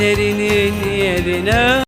Dizlerinin yerine